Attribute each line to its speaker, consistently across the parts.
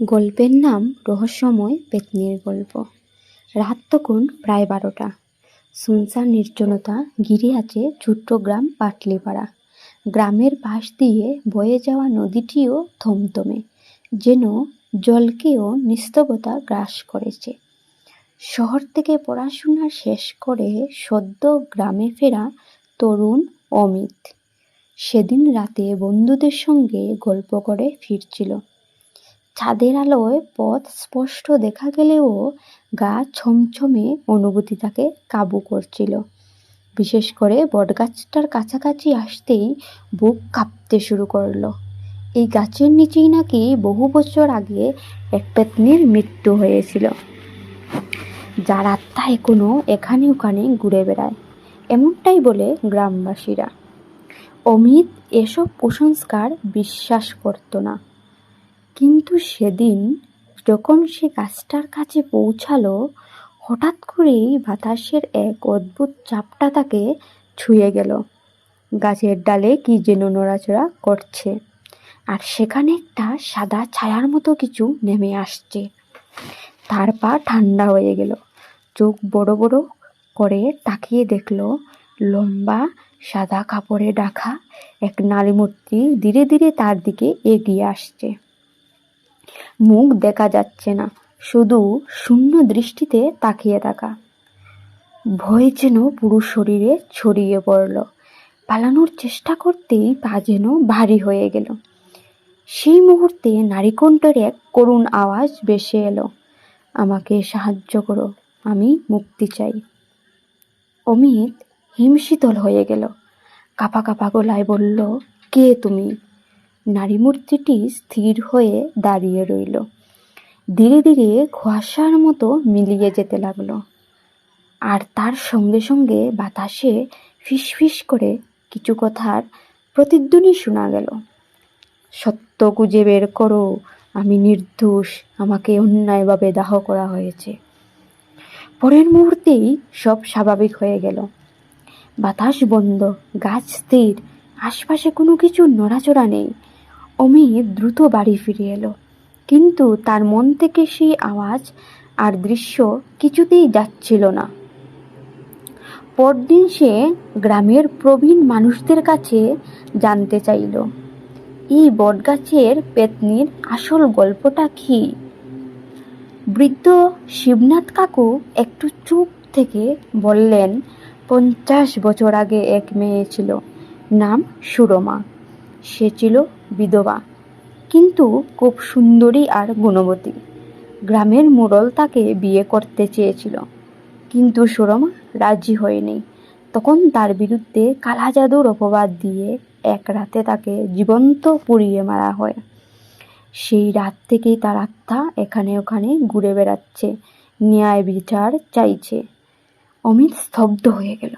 Speaker 1: গল্পের নাম রহস্যময় পেতনির গল্প। রাত তখন প্রায় বারোটা। শুনশান নির্জনতা ঘিরে আছে ছোট্ট গ্রাম পাটলিপাড়া। গ্রামের পাশ দিয়ে বয়ে যাওয়া নদীটিও থমথমে, যেন জলকেও নিস্তবতা গ্রাস করেছে। শহর থেকে পড়াশোনা শেষ করে সদ্য গ্রামে ফেরা তরুণ অমিত। সেদিন রাতে বন্ধুদের সঙ্গে গল্প করে ফিরছিল। চাঁদের আলোয় পথ স্পষ্ট দেখা গেলেও গা ছমছমে অনুভূতি তাকে কাবু করছিল। বিশেষ করে বটগাছটার কাছাকাছি আসতেই বুক কাঁপতে শুরু করল। এই গাছের নিচেই নাকি বহু বছর আগে এক পেতনির মৃত্যু হয়েছিল। যার আত্মা এখনও এখানে ওখানে ঘুরে বেড়ায়, এমনটাই বলে গ্রামবাসীরা। অমিত এসব কুসংস্কার বিশ্বাস করতো না। কিন্তু সেদিন যখন সে গাছটার কাছে পৌঁছালো, হঠাৎ করেই বাতাসের এক অদ্ভুত চাপটা তাকে ছুঁয়ে গেল। গাছের ডালে কি যেন নড়াচড়া করছে, আর সেখানে একটা সাদা ছায়ার মতো কিছু নেমে আসছে। তার পা ঠান্ডা হয়ে গেল। চোখ বড় বড় করে তাকিয়ে দেখল, লম্বা সাদা কাপড়ে ঢাকা এক নারী মূর্তি ধীরে ধীরে তার দিকে এগিয়ে আসছে। মুখ দেখা যাচ্ছে না, শুধু শূন্য দৃষ্টিতে তাকিয়ে থাকা। ভয় যেন পুরো শরীরে ছড়িয়ে পড়ল। পালানোর চেষ্টা করতেই পা যেন ভারী হয়ে গেল। সেই মুহূর্তে নারীকণ্ঠের এক করুণ আওয়াজ বেসে এলো। আমাকে সাহায্য করো, আমি মুক্তি চাই। অমিত হিমশীতল হয়ে গেল। কাপা কাপা গলায় বলল, কে তুমি? নারী মূর্তিটি স্থির হয়ে দাঁড়িয়ে রইল। ধীরে ধীরে কুয়াশার মতো মিলিয়ে যেতে লাগল। আর তার সঙ্গে সঙ্গে বাতাসে ফিসফিস করে কিছু কথার প্রতিধ্বনি শোনা গেল। সত্য খুঁজে বের করো, আমি নির্দোষ, আমাকে অন্যায়ভাবে দাহ করা হয়েছে। পরের মুহূর্তেই সব স্বাভাবিক হয়ে গেল। বাতাস বন্ধ, গাছ স্থির, আশপাশে কোনো কিছু নড়াচড়া নেই। অমিত দ্রুত বাড়ি ফিরে এলো। কিন্তু তার মন থেকে সেই আওয়াজ আর দৃশ্য কিছুতেই যাচ্ছিল না। পরদিন সে গ্রামের প্রবীণ মানুষদের কাছে জানতে চাইল, এই বটগাছের পেতনির আসল গল্পটা কি? বৃদ্ধ শিবনাথ কাকু একটু চুপ থেকে বললেন, পঞ্চাশ বছর আগে এক মেয়ে ছিল, নাম সুরমা। সে ছিল বিধবা। কিন্তু খুব সুন্দরী আর গুণবতী। গ্রামের মোড়ল তাকে বিয়ে করতে চেয়েছিল। কিন্তু সুরমা রাজি হয়নি। তখন তার বিরুদ্ধে কালা জাদুর অপবাদ দিয়ে এক রাতে তাকে জীবন্ত পুড়িয়ে মারা হয়। সেই রাত থেকেই তার আত্মা এখানে ওখানে ঘুরে বেড়াচ্ছে, ন্যায় বিচার চাইছে। অমিত স্তব্ধ হয়ে গেল।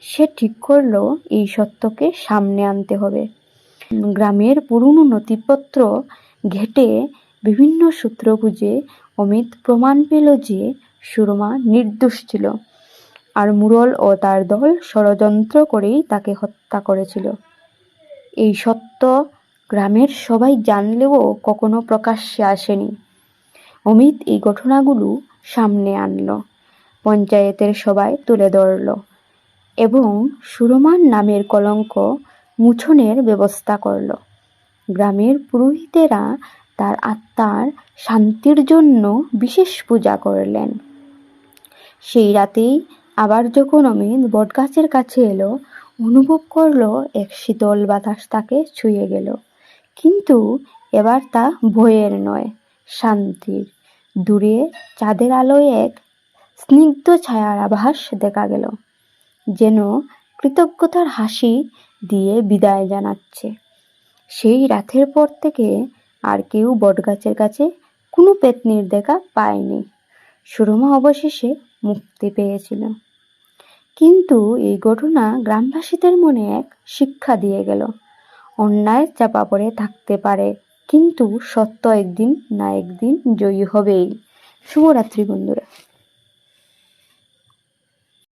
Speaker 1: সে ঠিক করল, এই সত্যকে সামনে আনতে হবে। গ্রামের পুরনো নথিপত্র ঘেটে বিভিন্ন সূত্র খুঁজে অমিত প্রমাণ পেল যে সুরমা নির্দোষ ছিল আর মুরল ও তার দল ষড়যন্ত্র করেই তাকে হত্যা করেছিল। এই সত্য গ্রামের সবাই জানলেও কখনো প্রকাশ্যে আসেনি। অমিত এই ঘটনাগুলো সামনে আনলো, পঞ্চায়েতের সবাই তুলে ধরল এবং সুরমার নামের কলঙ্ক মুছনের ব্যবস্থা করল। গ্রামের পুরোহিতেরা তার আত্মার শান্তির জন্য বিশেষ পূজা করলেন। সেই রাতেই আবার যখন অমিত বটগাছের কাছে এলো, অনুভব করল এক শীতল বাতাস তাকে ছুঁয়ে গেল। কিন্তু এবার তা ভয়ের নয়, শান্তির। দূরে চাঁদের আলোয় এক স্নিগ্ধ ছায়ার আভাস দেখা গেল, যেন কৃতজ্ঞতার হাসি দিয়ে বিদায় জানাচ্ছে। সেই রাতের পর থেকে আর কেউ বটগাছের কাছে কোনো পেতনির দেখা পায়নি। সুরমা অবশেষে মুক্তি পেয়েছিল। কিন্তু এই ঘটনা গ্রামবাসীদের মনে এক শিক্ষা দিয়ে গেল। অন্যায় চাপা পড়ে থাকতে পারে, কিন্তু সত্য একদিন না একদিন জয়ী হবেই। শুভরাত্রি বন্ধুরা।